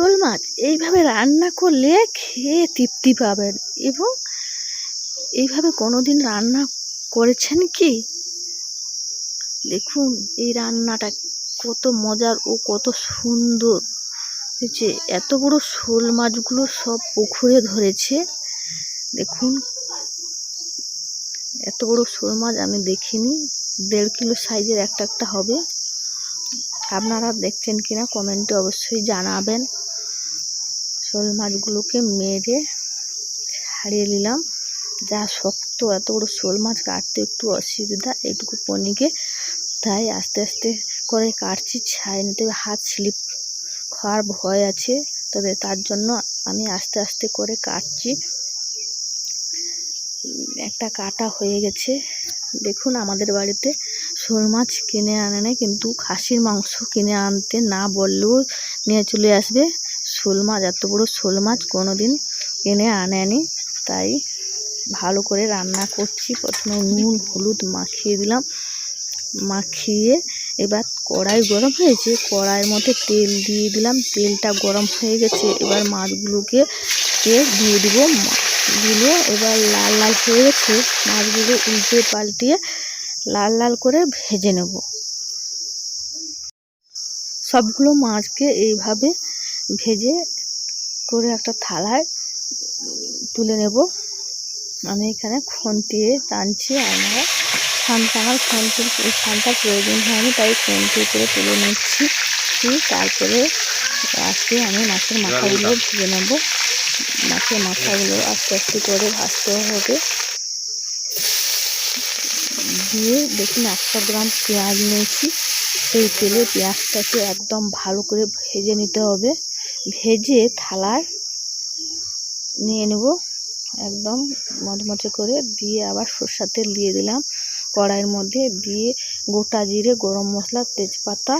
শোল মাছ এইভাবে রান্না করলে খেয়ে তৃপ্তি পাবেন। এবং এইভাবে কোনো দিন রান্না করেছেন কি? দেখুন, এই রান্নাটা কত মজার ও কত সুন্দর। হয়েছে এত বড় শোল মাছগুলো সব পুকুরে ধরেছে। দেখুন, এত বড় শোল মাছ আমি দেখিনি। দেড় কিলো সাইজের একটা একটা হবে। আপনারা দেখছেন কিনা কমেন্টে অবশ্যই জানাবেন। শোল মাছগুলোকে মেরে ছাড়িয়ে নিলাম। যা শক্ত, এত বড় শোল মাছ কাটতে একটু অসুবিধা, এইটুকু পনিকে। তাই আস্তে আস্তে করে কাটছি, ছাড়িয়ে নিতে হাত স্লিপ খাওয়ার ভয় আছে, তবে তার জন্য আমি আস্তে আস্তে করে কাটছি। একটা কাটা হয়ে গেছে। দেখুন, আমাদের বাড়িতে শোল মাছ কিনে আনে না কিন্তু খাসির মাংস কিনে আনতে না বললেও নিয়ে চলে আসবে। শোল মাছ, এত বড়ো শোল মাছ কোনো দিন কিনে আনেনি। তাই ভালো করে রান্না করছি। প্রথমে নুন, হলুদ মাখিয়ে দিলাম। মাখিয়ে এবার কড়াই গরম হয়েছে। কড়াইয়ের মধ্যে তেল দিয়ে দিলাম। তেলটা গরম হয়ে গেছে। এবার মাছগুলোকে দিয়ে দিব। দিলে এবার লাল লাল হয়ে গেছে। মাছগুলো উল্টে পাল্টিয়ে লাল লাল করে ভেজে নেব। সবগুলো মাছকে এইভাবে ভেজে করে একটা থালায় তুলে নেব। আমি এখানে খুন্তিয়ে টানছি আমরা খান টানার খুন্তির খানটার প্রয়োজন হয়নি তাই খুন্তি করে তুলে নিচ্ছি। তারপরে আজকে আমি মাছের মাথাগুলো ভেজে নেব। মাছের মাথাগুলো আস্তে আস্তে করে ভাজতে হবে। দিয়ে দেখুন একশো গ্রাম পেঁয়াজ নিয়েছি। সেই তেলে পেঁয়াজটাকে একদম ভালো করে ভেজে নিতে হবে। ভেজে থালায় নিয়ে নেব। একদম মচমচে করে দিয়ে আবার সর্ষার তেল দিয়ে দিলাম। কড়াইয়ের মধ্যে দিয়ে গোটা জিরে, গরম মশলা, তেজপাতা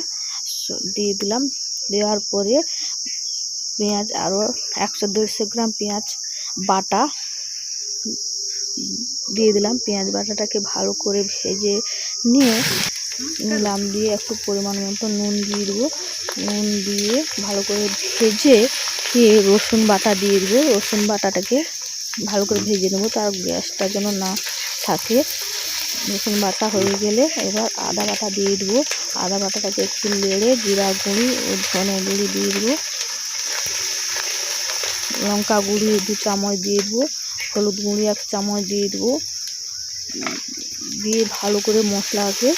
দিয়ে দিলাম। দেওয়ার পরে পেঁয়াজ আরও একশো দেড়শো গ্রাম পেঁয়াজ বাটা দিয়ে দিলাম। পেঁয়াজ বাটাটাকে ভালো করে ভেজে নিয়ে নিলাম। দিয়ে একটু পরিমাণ মতো নুন দিয়ে দেবো। নুন দিয়ে ভালো করে ভেজে রসুন বাটা দিয়ে দেবো। রসুন বাটাটাকে ভালো করে ভেজে নেব, তার গ্যাসটা যেন না থাকে। রসুন বাটা হয়ে গেলে এবার আদা বাটা দিয়ে দেবো। আদা বাটাটাকে একটু নেড়ে জিরা গুঁড়ি ও ধনে গুঁড়ি দিয়ে দেবো। লঙ্কা গুঁড়ি দু চামচ দিয়ে দেবো। হলুদ গুঁড়ি এক চামচ দিয়ে দেবো। দিয়ে ভালো করে মশলাকে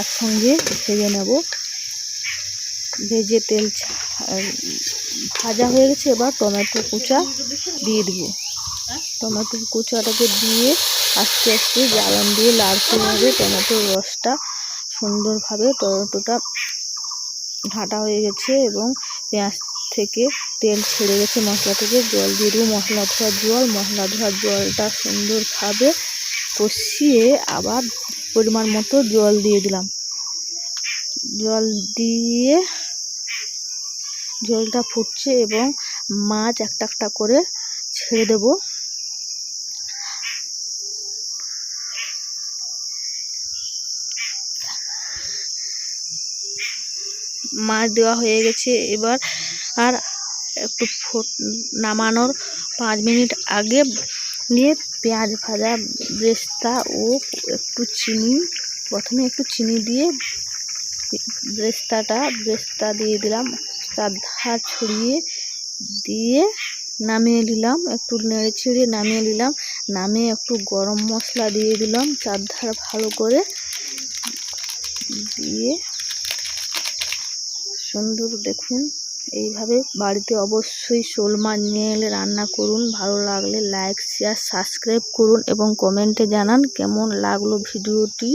একসঙ্গে ভেজে নেব। ভেজে তেল ভাজা হয়ে গেছে, এবার টমেটো কুচা দিয়ে দেবো। টমেটো কুচাটাকে দিয়ে আস্তে আস্তে জ্বালান দিয়ে লাড়তে হবে। টমেটোর রসটা সুন্দরভাবে টমেটোটা ঢাটা হয়ে গেছে এবং পেঁয়াজ থেকে তেল ছেড়ে গেছে মশলা থেকে। জল দিয়ে দেবো মশলা ধোয়ার জল। মশলা ধোয়ার জলটা সুন্দরভাবে কষিয়ে আবার পরিমাণ মতো জল দিয়ে দিলাম। জল দিয়ে জলটা ফুটছে এবং মাছ একটা একটা করে ছেড়ে দেব। মাছ দেওয়া হয়ে গেছে। এবার আর একটু নামানোর পাঁচ মিনিট আগে নিয়ে পেঁয়াজ ভাজা ব্রেস্তা ও একটু চিনি, প্রথমে একটু চিনি দিয়ে ব্রেস্তাটা, ব্রেস্তা দিয়ে দিলাম। চারধার ছড়িয়ে দিয়ে নামিয়ে নিলাম, একটু নেড়ে ছেড়ে নামিয়ে নিলাম, নামিয়ে একটু গরম মশলা দিয়ে দিলাম চারধার ভালো করে দিয়ে সুন্দর দেখুন, এইভাবে বাড়িতে অবশ্যই শোল মাছ নিয়ে এলে রান্না করুন, ভালো লাগলে লাইক শেয়ার সাবস্ক্রাইব করুন এবং কমেন্টে জানান কেমন লাগল ভিডিওটি